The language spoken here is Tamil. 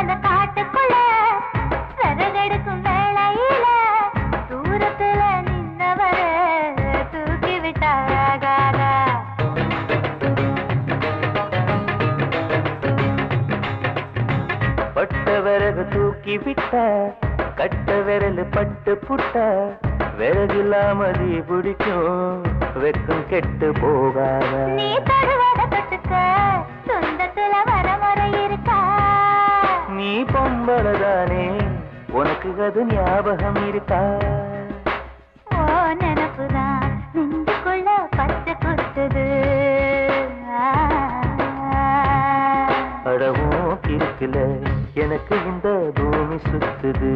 அந்த காட்டுக்குள்ள சரகெடுக்கும் வேளையில தூரத்துல நின்னவர தூக்கி விட்டாகாதா? பட்ட விறகு தூக்கி விட்ட கட்ட விரல் பட்டு புட்ட விறகில்லாம தீ பிடிக்கும் வெக்கம் கெட்டு போகாத. பொம்பளதானே உனக்கு அது ஞாபகம் இருக்கா? நினப்புதான். நெஞ்சுக்குள்ள பச்சை குத்துது அடவும் இருக்குல எனக்கு இந்த பூமி சுத்துது.